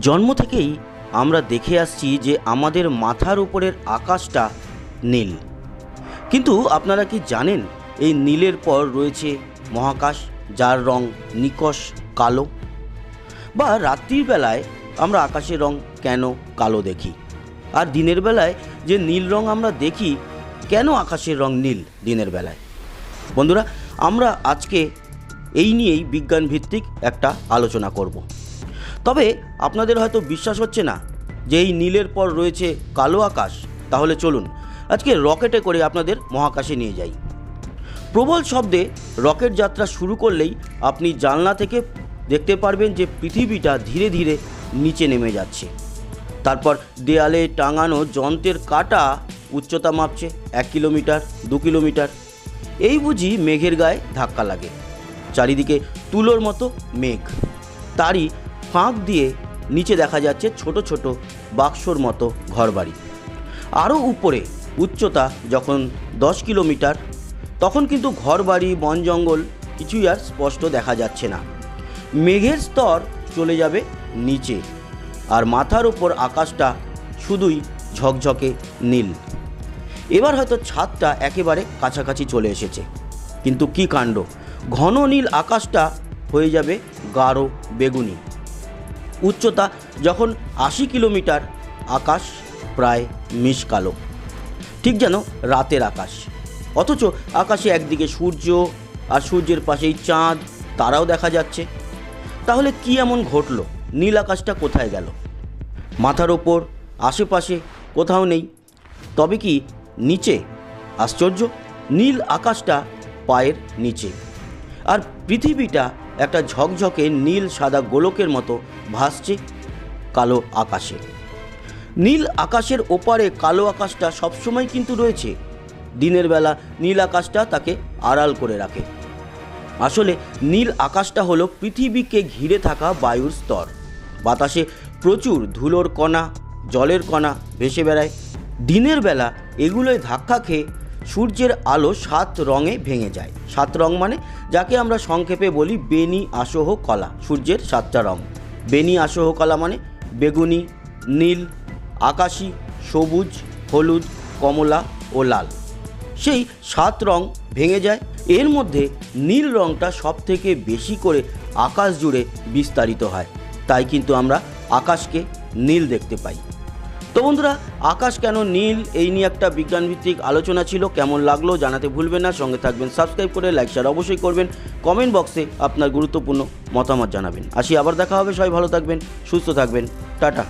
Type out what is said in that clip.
জন্ম থেকেই আমরা দেখে আসছি যে আমাদের মাথার উপরের আকাশটা নীল। কিন্তু আপনারা কি জানেন এই নীলের পর রয়েছে মহাকাশ, যার রং নিকশ কালো? বা রাত্রির বেলায় আমরা আকাশের রং কেন কালো দেখি? আর দিনের বেলায় যে নীল রং আমরা দেখি, কেন আকাশের রং নীল দিনের বেলায়? বন্ধুরা, আমরা আজকে এই নিয়েই বিজ্ঞান ভিত্তিক একটা আলোচনা করব। তবে আপনাদের হয়তো বিশ্বাস হচ্ছে না যে এই নীলের পর রয়েছে কালো আকাশ। তাহলে চলুন, আজকে রকেটে করে আপনাদের মহাকাশে নিয়ে যাই। প্রবল শব্দে রকেট যাত্রা শুরু করলেই আপনি জানলা থেকে দেখতে পারবেন যে পৃথিবীটা ধীরে ধীরে নিচে নেমে যাচ্ছে। তারপর দেয়ালে টাঙানো যন্ত্রের কাটা উচ্চতা মাপছে এক কিলোমিটার, দু কিলোমিটার। এই বুঝি মেঘের গায়ে ধাক্কা লাগে। চারিদিকে তুলোর মতো মেঘ। তারই ফাঁক দিয়ে নিচে দেখা যাচ্ছে ছোট ছোট বাক্সর মতো ঘরবাড়ি। আরও উপরে উচ্চতা যখন দশ কিলোমিটার, তখন কিন্তু ঘরবাড়ি, বন জঙ্গল কিছুই আর স্পষ্ট দেখা যাচ্ছে না। মেঘের স্তর চলে যাবে নিচে আর মাথার ওপর আকাশটা শুধুই ঝকঝকে নীল। এবার হয়তো ছাদটা একেবারে কাছাকাছি চলে এসেছে। কিন্তু কি কাণ্ড? ঘন নীল আকাশটা হয়ে যাবে গাঢ় বেগুনি। উচ্চতা যখন আশি কিলোমিটার, আকাশ প্রায় মিশকালো ঠিক যেন রাতের আকাশ। অথচ আকাশে একদিকে সূর্য আর সূর্যের পাশেই চাঁদ, তারাও দেখা যাচ্ছে। তাহলে কি এমন ঘটলো? নীল আকাশটা কোথায় গেল? মাথার ওপর, আশেপাশে কোথাও নেই। তবে কি নিচে? আশ্চর্য! নীল আকাশটা পায়ের নিচে। আর পৃথিবীটা একটা ঝকঝকে নীল সাদা গোলকের মতো ভাসছে কালো আকাশে। নীল আকাশের ওপারে কালো আকাশটা সবসময় কিন্তু রয়েছে। দিনের বেলা নীল আকাশটা তাকে আড়াল করে রাখে। আসলে নীল আকাশটা হলো পৃথিবীকে ঘিরে থাকা বায়ুর স্তর। বাতাসে প্রচুর ধুলোর কণা, জলের কণা ভেসে বেড়ায়। দিনের বেলা এগুলোয় ধাক্কা খেয়ে সূর্যের আলো সাত রঙে ভেঙে যায়। সাত রং মানে যাকে আমরা সংক্ষেপে বলি বেনি আসহ কলা, সূর্যের সাতটা রং। বেনি আসহ কলা মানে বেগুনি, নীল, আকাশি, সবুজ, হলুদ, কমলা ও লাল। সেই সাত রং ভেঙে যায়। এর মধ্যে নীল রংটা সব থেকে বেশি করে আকাশ জুড়ে বিস্তারিত হয়। তাই কিন্তু আমরা আকাশকে নীল দেখতে পাই। তো বন্ধুরা, আকাশ কেন নীল? এই নিয়ে একটা বিজ্ঞানভিত্তিক আলোচনা ছিল। কেমন লাগল জানাতে ভুলবেন না। সঙ্গে থাকবেন, সাবস্ক্রাইব করে লাইক শেয়ার অবশ্যই করবেন। কমেন্ট বক্সে আপনার গুরুত্বপূর্ণ মতামত জানাবেন। আসি, আবার দেখা হবে। সবাই ভালো থাকবেন, সুস্থ থাকবেন। টাটা।